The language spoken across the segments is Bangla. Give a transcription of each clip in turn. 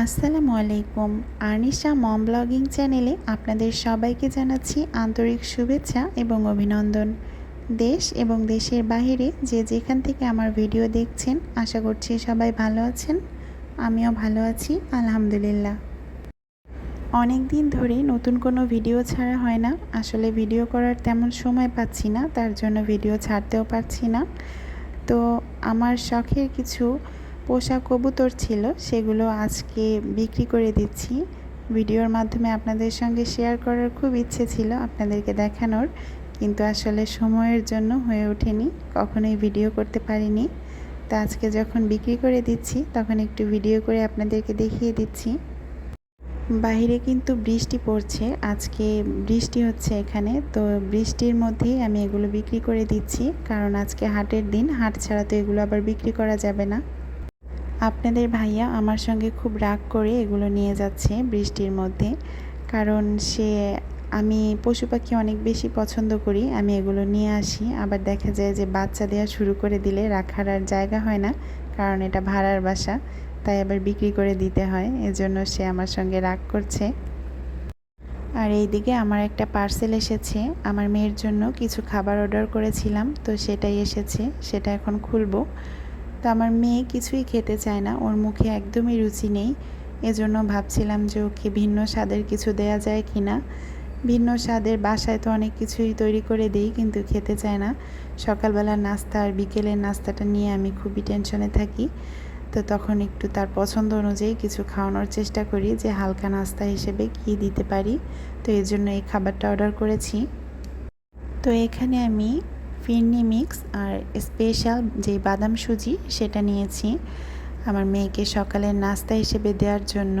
আসসালামু আলাইকুম। আনিশা মম ব্লগিং চ্যানেলে আপনাদের সবাইকে জানাচ্ছি আন্তরিক শুভেচ্ছা এবং অভিনন্দন। দেশ এবং দেশের বাইরে যে যেখান থেকে আমার ভিডিও দেখছেন, আশা করছি সবাই ভালো আছেন। আমিও ভালো আছি, আলহামদুলিল্লাহ। অনেক দিন ধরে নতুন কোনো ভিডিও ছাড়া হয় না। আসলে ভিডিও করার তেমন সময় পাচ্ছি না, তার জন্য ভিডিও ছাড়তেও পারছি না। তো আমার শখের কিছু পোষা কবুতর ছিল, সেগুলো আজকে বিক্রি করে দিচ্ছি। ভিডিওর মাধ্যমে আপনাদের সঙ্গে শেয়ার করার খুব ইচ্ছে ছিল আপনাদেরকে দেখানোর, কিন্তু আসলে সময়ের জন্য হয়ে ওঠেনি, কখনোই ভিডিও করতে পারিনি। তো আজকে যখন বিক্রি করে দিচ্ছি, তখন একটু ভিডিও করে আপনাদেরকে দেখিয়ে দিচ্ছি। বাইরে কিন্তু বৃষ্টি পড়ছে, আজকে বৃষ্টি হচ্ছে এখানে, তো বৃষ্টির মধ্যেই আমি এগুলো বিক্রি করে দিচ্ছি, কারণ আজকে হাটের দিন, হাট ছাড়া তো এগুলো আবার বিক্রি করা যাবে না। আপনাদের ভাইয়া আমার সঙ্গে খুব রাগ করে এগুলো নিয়ে যাচ্ছে বৃষ্টির মধ্যে। কারণ সে, আমি পশু পাখি অনেক বেশি পছন্দ করি, আমি এগুলো নিয়ে আসি। আবার দেখা যায় যে বাচ্চা দেওয়া শুরু করে দিলে রাখার আর জায়গা হয় না, কারণ এটা ভাড়ার বাসা, তাই আবার বিক্রি করে দিতে হয়। এজন্য সে আমার সঙ্গে রাগ করছে। আর এইদিকে আমার একটা পার্সেল এসেছে, আমার মেয়ের জন্য কিছু খাবার অর্ডার করেছিলাম, তো সেটাই এসেছে, সেটা এখন খুলবো। তো আমার মেয়ে কিছুই খেতে চায় না, ওর মুখে একদমই রুচি নেই। এজন্য ভাবছিলাম যে ওকে ভিন্ন স্বাদের কিছু দেয়া যায় কি না ভিন্ন স্বাদের বাসায় তো অনেক কিছুই তৈরি করে দিই, কিন্তু খেতে চায় না। সকালবেলার নাস্তা আর বিকেলের নাস্তাটা নিয়ে আমি খুবই টেনশনে থাকি। তো তখন একটু তার পছন্দ অনুযায়ী কিছু খাওয়ানোর চেষ্টা করি যে হালকা নাস্তা হিসেবে কি দিতে পারি। তো এই জন্য এই খাবারটা অর্ডার করেছি। তো এখানে আমি ফিরনি মিক্স আর স্পেশাল যে বাদাম সুজি সেটা নিয়েছি আমার মেয়েকে সকালের নাস্তা হিসেবে দেওয়ার জন্য।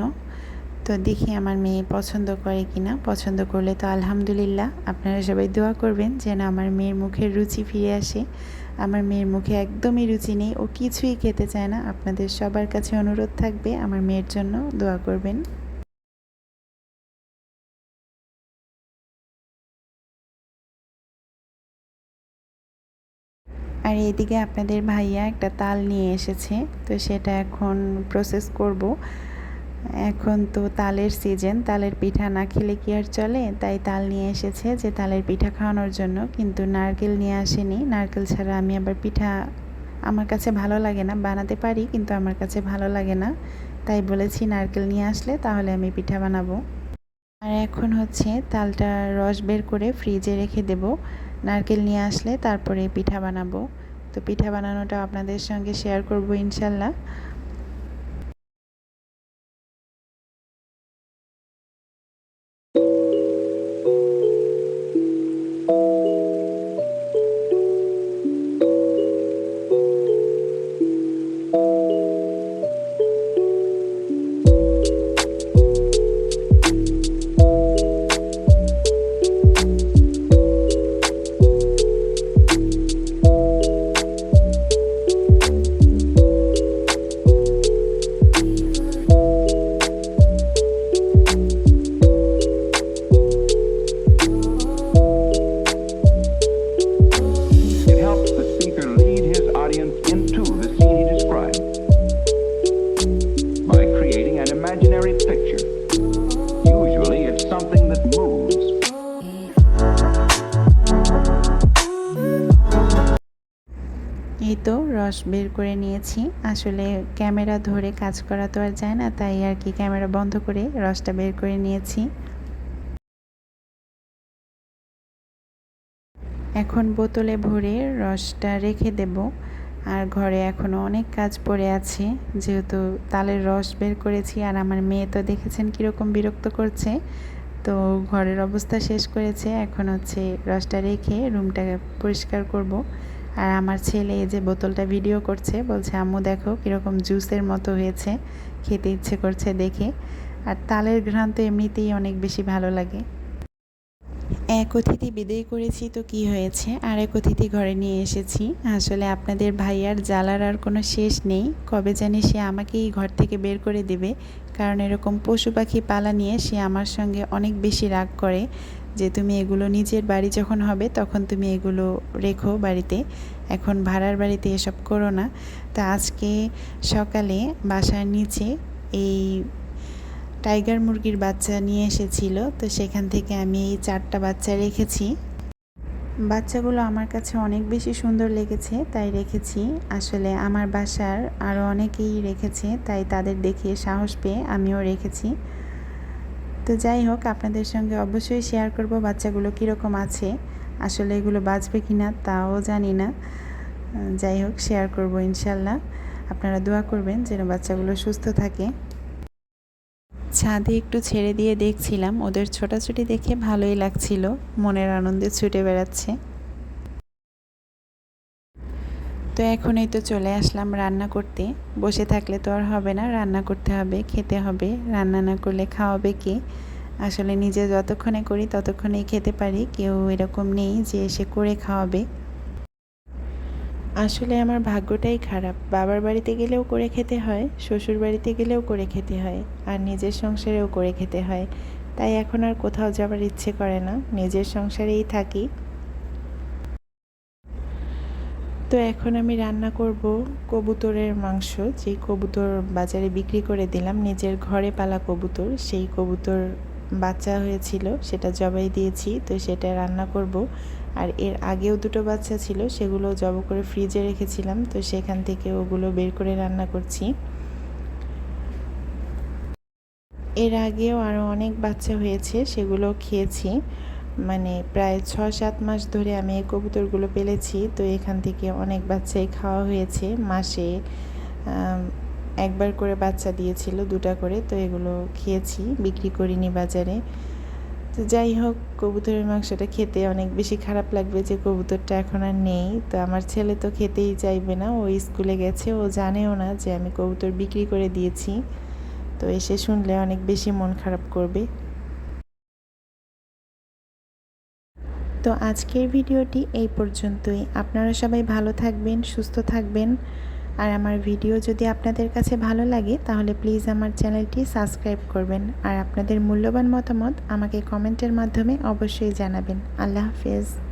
তো দেখি আমার মেয়ে পছন্দ করে কি না পছন্দ করলে তো আলহামদুলিল্লাহ। আপনারা সবাই দোয়া করবেন যেন আমার মেয়ের মুখের রুচি ফিরে আসে। আমার মেয়ের মুখে একদমই রুচি নেই। ও কিছুই খেতে চায় না। আপনাদের সবার কাছে অনুরোধ থাকবে। আমার মেয়ের জন্য দোয়া করবেন। আর এদিকে আপনাদের ভাইয়া একটা তাল নিয়ে এসেছে, তো সেটা এখন প্রসেস করব। এখন তো তালের সিজন তালের পিঠা না খেলে কি আর চলে? তাই তাল নিয়ে এসেছে যে তালের পিঠা খাওয়ানোর জন্য, কিন্তু নারকেল নিয়ে আসেনি। নারকেল ছাড়া আমি আবার পিঠা আমার কাছে ভালো লাগে না, বানাতে পারি, কিন্তু আমার কাছে ভালো লাগে না। তাই বলেছি নারকেল নিয়ে আসলে তাহলে আমি পিঠা বানাবো। আর এখন হচ্ছে তালটা রস বের করে ফ্রিজে রেখে দেব। নারকেল নিয়ে আসলে তারপরে পিঠা বানাবো। তো পিঠা বানানোটা আপনাদের সঙ্গে শেয়ার করব ইনশাল্লাহ। তো রস বের করে নিয়েছি। আসলে ক্যামেরা ধরে কাজ করা তো আর যায় না, তাই আর কি ক্যামেরা বন্ধ করে রসটা বের করে নিয়েছি। এখন বোতলে ভরে রসটা রেখে দেব। আর ঘরে এখনও অনেক কাজ পড়ে আছে, যেহেতু তালের রস বের করেছি আর আমার মেয়ে তো দেখেছেন কীরকম বিরক্ত করছে। তো ঘরের অবস্থা শেষ করেছে, এখন হচ্ছে রসটা রেখে রুমটা পরিষ্কার করব। আর আমার ছেলে এই যে বোতলটা ভিডিও করছে, বলছে, আম্মু, দেখো কীরকম জুসের মতো হয়েছে। খেতে ইচ্ছে করছে দেখে। আর তালের ঘ্রাণ তো এমনিতেই অনেক বেশি ভালো লাগে। এক অতিথি বিদায় করেছি, তো কি হয়েছে? আর এক অতিথি ঘরে নিয়ে এসেছি। আসলে আপনাদের ভাইয়ার জ্বালার আর কোনো শেষ নেই। কবে জানি সে আমাকেই ঘর থেকে বের করে দেবে। কারণ এরকম পশু পাখি পালা নিয়ে সে আমার সঙ্গে অনেক বেশি রাগ করে। যে তুমি এগুলো নিজের বাড়ি যখন হবে, তখন তুমি এগুলো রেখো বাড়িতে। এখন ভাড়ার বাড়িতে এসব করো না। তো আজকে সকালে বাসার নিচে এই টাইগার মুরগির বাচ্চা নিয়ে এসেছিল। তো সেখান থেকে আমি এই চারটা বাচ্চা রেখেছি। বাচ্চাগুলো আমার কাছে অনেক বেশি সুন্দর লেগেছে, তাই রেখেছি। আসলে আমার বাসার আরও অনেকেই রেখেছে, তাই তাদের দেখিয়ে সাহস পেয়ে আমিও রেখেছি। তো যাই হোক, আপনাদের সঙ্গে অবশ্যই শেয়ার করব বাচ্চাগুলো কীরকম আছে, আসলে এগুলো বাঁচবে কি না তাও জানি না। যাই হোক শেয়ার করব ইনশাল্লাহ। আপনারা দোয়া করবেন যেন বাচ্চাগুলো সুস্থ থাকে। ছাদে একটু ছেড়ে দিয়ে দেখছিলাম, ওদের ছোটাছুটি দেখে ভালোই লাগছিল, মনের আনন্দে ছুটে বেড়াচ্ছে। তো এখনই তো চলে আসলাম রান্না করতে। বসে থাকলে তো আর হবে না, রান্না করতে হবে, খেতে হবে, রান্না না করলে খাওয়াবে কে? আসলে নিজে যতক্ষণে করি ততক্ষণেই খেতে পারি, কেউ এরকম নেই যে এসে করে খাওয়াবে। আসলে আমার ভাগ্যটাই খারাপ, বাবার বাড়িতে গেলেও করে খেতে হয়, শ্বশুর বাড়িতে গেলেও করে খেতে হয়, আর নিজের সংসারেও করে খেতে হয়। তাই এখন আর কোথাও যাবার ইচ্ছে করে না, নিজের সংসারেই থাকি। তো এখন আমি রান্না করব কবুতরের মাংস। যেই কবুতর বাজারে বিক্রি করে দিলাম, নিজের ঘরে পালা কবুতর, সেই কবুতর বাচ্চা হয়েছিল, সেটা জবাই দিয়েছি, তো সেটা রান্না করব। আর এর আগেও দুটো বাচ্চা ছিল, সেগুলো জব করে ফ্রিজে রেখেছিলাম, তো সেখান থেকে ওগুলো বের করে রান্না করছি। এর আগেও আরও অনেক বাচ্চা হয়েছে, সেগুলো খেয়েছি। মানে প্রায় ছ সাত মাস ধরে আমি এই কবুতরগুলো পেলেছি। তো এখান থেকে অনেক বাচ্চাই খাওয়া হয়েছে। মাসে একবার করে বাচ্চা দিয়েছিল, দুটা করে। তো এগুলো খেয়েছি, বিক্রি করিনি বাজারে। তো যাই হোক, কবুতরের মাংসটা খেতে অনেক বেশি খারাপ লাগবে যে কবুতরটা এখন আর নেই। তো আমার ছেলে তো খেতেই চাইবে না, ও স্কুলে গেছে, ও জানেও না যে আমি কবুতর বিক্রি করে দিয়েছি। তো এসে শুনলে অনেক বেশি মন খারাপ করবে। তো আজকের ভিডিওটি এই পর্যন্তই। আপনারা সবাই ভালো থাকবেন, সুস্থ থাকবেন। আর আমার ভিডিও যদি আপনাদের কাছে ভালো লাগে, তাহলে প্লিজ আমার চ্যানেলটি সাবস্ক্রাইব করবেন। আর আপনাদের মূল্যবান মতামত আমাকে কমেন্টের মাধ্যমে অবশ্যই জানাবেন। আল্লাহ হাফেজ।